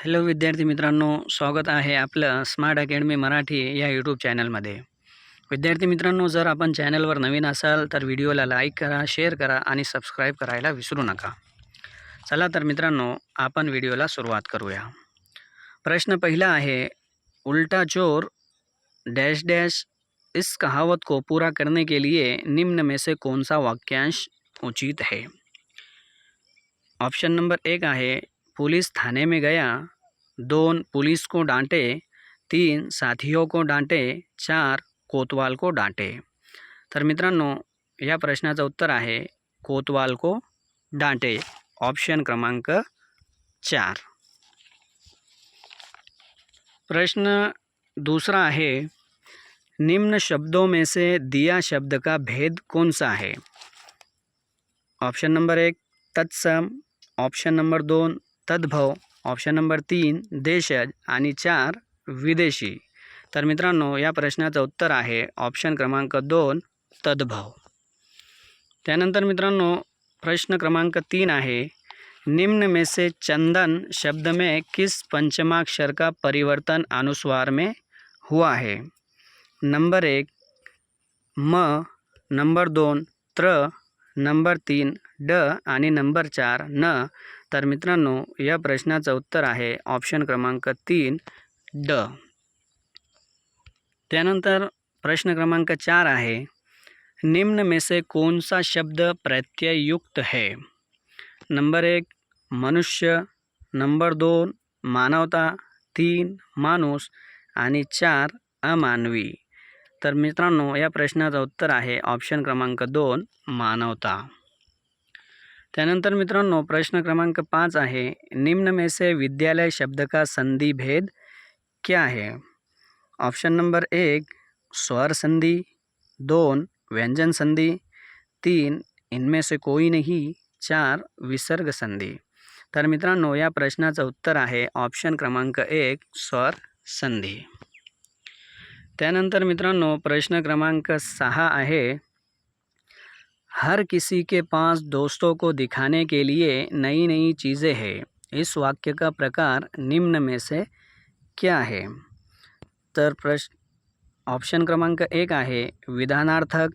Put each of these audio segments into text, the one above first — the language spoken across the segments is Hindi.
हॅलो विद्यार्थी मित्रांनो, स्वागत आहे आपलं स्मार्ट अकॅडमी मराठी या यूट्यूब चॅनलमध्ये विद्यार्थी मित्रांनो, जर आपण चॅनलवर नवीन असाल, तर व्हिडिओला लाईक करा शेअर करा आणि सबस्क्राईब करायला विसरू नका. चला तर मित्रांनो, आपण व्हिडिओला सुरुवात करूया. प्रश्न पहिला आहे, उल्टा चोर डैश डैश इस कहावत को पूरा करने के लिए निम्न में से कौन सा वाक्यांश उचित है? ऑप्शन नंबर एक आहे पुलिस थाने में गया। दोन पुलिस को डांटे, तीन साथियों को डांटे, चार कोतवाल को डांटे। तर मित्रांनो, या प्रश्नाचं उत्तर आहे, कोतवाल को डांटे. ऑप्शन क्रमांक चार. प्रश्न दूसरा है निम्न शब्दों में से दिया शब्द का भेद कौन सा है? ऑप्शन नंबर एक, तत्सम. ऑप्शन नंबर दोन तद्भव. ऑप्शन नंबर तीन देशज आणि चार विदेशी. तर मित्रांनो या प्रश्नाचं उत्तर आहे ऑप्शन क्रमांक दोन तद्भव. त्यानंतर मित्रांनो प्रश्न क्रमांक तीन आहे निम्न में से चंदन शब्द में किस पंचमाक्षर का परिवर्तन अनुस्वार में हुआ है? नंबर एक म. नंबर दोन त्र. नंबर तीन ड आणि नंबर चार न. तर मित्रांनो या प्रश्नाचं उत्तर आहे ऑप्शन क्रमांक तीन ड. त्यानंतर प्रश्न क्रमांक चार आहे निम्न में से कौन सा शब्द प्रत्यययुक्त है? नंबर एक मनुष्य. नंबर दोन मानवता. तीन माणूस. आणि चार अमानवी. तर मित्रांनो, या प्रश्नाचं उत्तर आहे ऑप्शन क्रमांक दोन, मानवता. त्यानंतर मित्रांनो, प्रश्न क्रमांक पाच आहे, निम्न में से विद्यालय शब्द का संधि भेद क्या है? ऑप्शन नंबर एक, स्वर संधि, दोन, व्यंजन संधि, तीन, इनमें से कोई नहीं, चार, विसर्ग संधि. तर मित्रांनो, या प्रश्नाचं उत्तर आहे ऑप्शन क्रमांक एक, स्वर संधी. त्यानंतर मित्रांनो, प्रश्न क्रमांक सहा आहे. हर किसी के पास दोस्तों को दिखाने के लिए नई नई चीज़ें हैं। इस वाक्य का प्रकार निम्न में से क्या है? तर प्रश्न ऑप्शन क्रमांक एक आहे, विधानार्थक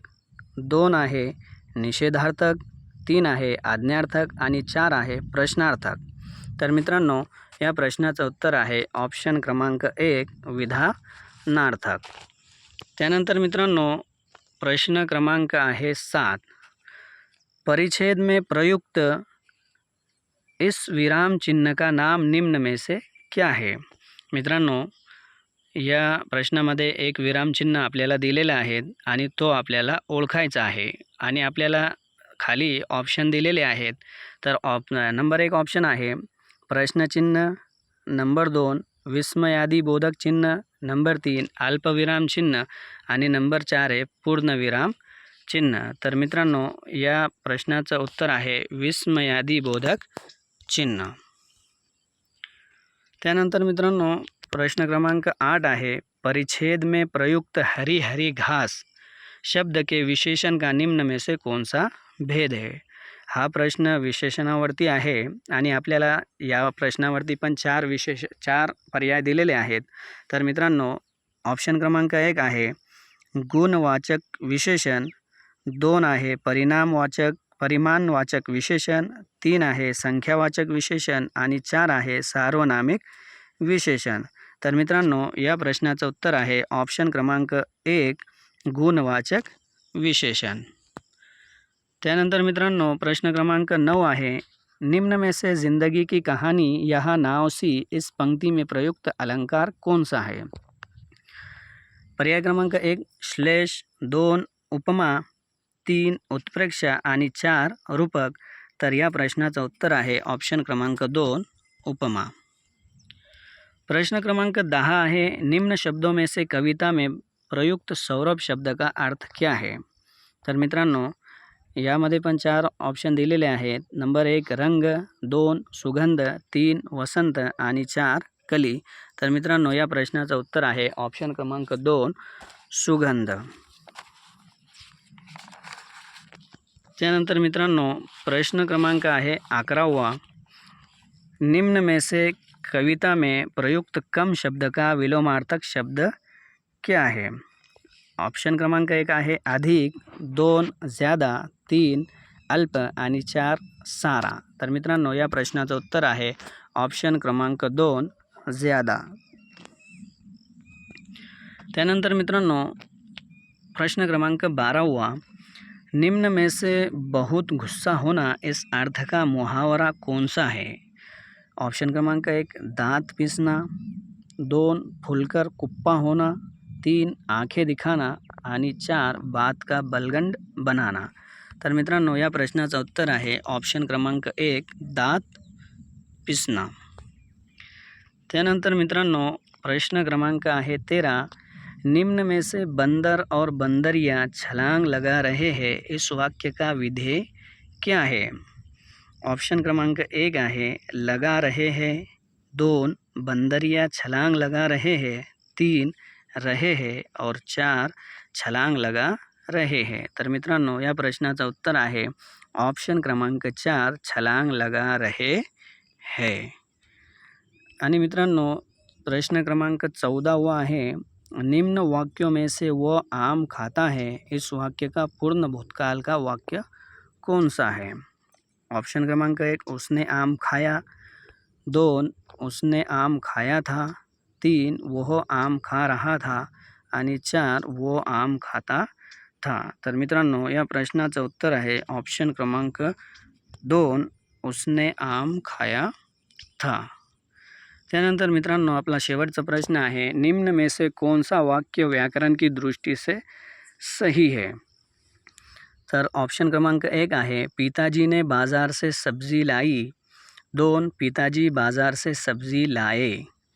दोन आहे, निषेधार्थक तीन आहे, आज्ञार्थक आणि चार आहे, प्रश्नार्थक. तर मित्रांनो, या प्रश्नाचं उत्तर आहे ऑप्शन क्रमांक एक विधानार्थक त्यानंतर मित्रांनो प्रश्न क्रमांक आहे सात. परिच्छेद में प्रयुक्त इस विराम चिन्ह का नाम निम्न में से क्या है? मित्रांनो या प्रश्नामध्ये एक विरामचिन्ह आपल्याला दिलेलं आहे आणि तो आपल्याला ओळखायचा आहे आणि आपल्याला खाली ऑप्शन दिलेले आहेत. तर ऑप नंबर एक ऑप्शन आहे. प्रश्नचिन्ह नंबर दोन विस्मयादी बोधक चिन्ह नंबर तीन अल्पविराम चिन्ह आणि नंबर चार आहे पूर्णविराम चिन्ह तर मित्रांनो या प्रश्नाचं उत्तर आहे विस्मयादी बोधक चिन्ह त्यानंतर मित्रांनो प्रश्न क्रमांक आठ आहे परिच्छेद में प्रयुक्त हरी हरी घास शब्द के विशेषण का निम्न में से कौन सा भेद है हा प्रश्न विशेषणावरती आहे आणि आपल्याला या प्रश्नावरती पण चार विशेष चार पर्याय दिलेले आहेत. तर मित्रांनो ऑप्शन क्रमांक एक आहे गुणवाचक विशेषण दोन आहे परिणामवाचक परिमाणवाचक विशेषण तीन आहे संख्यावाचक विशेषण आणि चार आहे सार्वनामिक विशेषण. तर मित्रांनो या प्रश्नाचं उत्तर आहे ऑप्शन क्रमांक एक गुणवाचक विशेषण. त्यानंतर मित्रांनो प्रश्न क्रमांक नऊ आहे. निम्न में से जिंदगी की कहानी यह नाव सी इस पंक्ति में प्रयुक्त अलंकार कौन सा है? पर्याय क्रमांक एक श्लेष दोन उपमा तीन उत्प्रेक्षा आणि चार रूपक. तर या प्रश्नाचं उत्तर आहे ऑप्शन क्रमांक दोन उपमा. प्रश्न क्रमांक दहा आहे निम्न शब्दों में से कविता में प्रयुक्त सौरभ शब्द का अर्थ क्या है? तर मित्रांनो यामध्ये पण चार ऑप्शन दिलेले आहेत. नंबर एक रंग. दोन सुगंध. तीन वसंत. आणि चार कली. तर मित्रांनो या प्रश्नाचं उत्तर आहे ऑप्शन क्रमांक दोन सुगंध. त्यानंतर मित्रांनो प्रश्न क्रमांक आहे अकरावा. निम्न में से कविता में प्रयुक्त कम शब्द का विलोमार्थक शब्द क्या है? ऑप्शन क्रमांक एक आहे अधिक दोन ज्यादा तीन, अल्प आणि चार, सारा. तर मित्रांनो, या प्रश्नाचं उत्तर आहे ऑप्शन क्रमांक दोन, ज़्यादा. त्यानंतर मित्रांनो, प्रश्न क्रमांक बारावा. निम्न में से बहुत गुस्सा होना इस अर्थ का मुहावरा कौन सा है? ऑप्शन क्रमांक एक, दांत पीसना. दोन, फुलकर कुप्पा होना. तीन, आँखें दिखाना. आणि चार, बात का बलगंड बनाना. तर मित्रांनो, या प्रश्नाचं उत्तर आहे ऑप्शन क्रमांक एक, दात पिसना त्यानंतर मित्रांनो, प्रश्न क्रमांक आहे तेरा, निम्न में से बंदर और बंदरिया छलांग लगा रहे हैं, इस वाक्य का विधेय क्या है? ऑप्शन क्रमांक एक आहे, लगा रहे हैं, दोन, बंदरिया छलांग लगा रहे हैं, तीन, रहे हैं, और चार, छलांग लगा रहे हैं. तर मित्रांनो, या प्रश्नाचं उत्तर आहे ऑप्शन क्रमांक चार, छलांग लगा रहे है. आणि मित्रांनो, प्रश्न क्रमांक चौदह चौदावा आहे, निम्न वाक्यों में से वो आम खाता है? इस वाक्य का पूर्ण भूतकाल का वाक्य कौन सा है? ऑप्शन क्रमांक एक, उसने आम खाया. दोन, उसने आम खाया था. तीन वह आम खा रहा था. आणि चार, वो आम खाता था। तर मित्रांनो प्रश्नाचं उत्तर आहे ऑप्शन क्रमांक दोन, उसने आम खाया था. त्यानंतर मित्रांनो, आपला शेवटचा प्रश्न आहे, निम्न में से कौन सा वाक्य व्याकरण की दृष्टि से सही है? तर ऑप्शन क्रमांक एक आहे, पिताजी ने बाज़ार से सब्ज़ी लाई. दोन, पिताजी बाज़ार से सब्ज़ी लाए.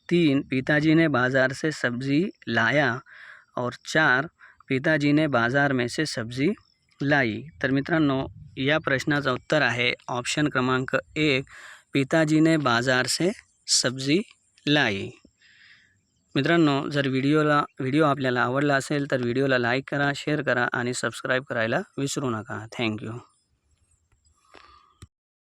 तीन, पिताजी ने बाज़ार से सब्ज़ी लाया. और चार पिताजी ने बाज़ार में से सब्ज़ी लाई। तर मित्रांनो या प्रश्नाचं उत्तर आहे ऑप्शन क्रमांक एक पिताजी ने बाज़ार से सब्जी लाई। मित्रांनो जर व्हिडिओला व्हिडिओ आपल्याला आवडला असेल तर व्हिडिओला लाईक करा शेअर करा आणि सबस्क्राईब करायला विसरू नका. थँक्यू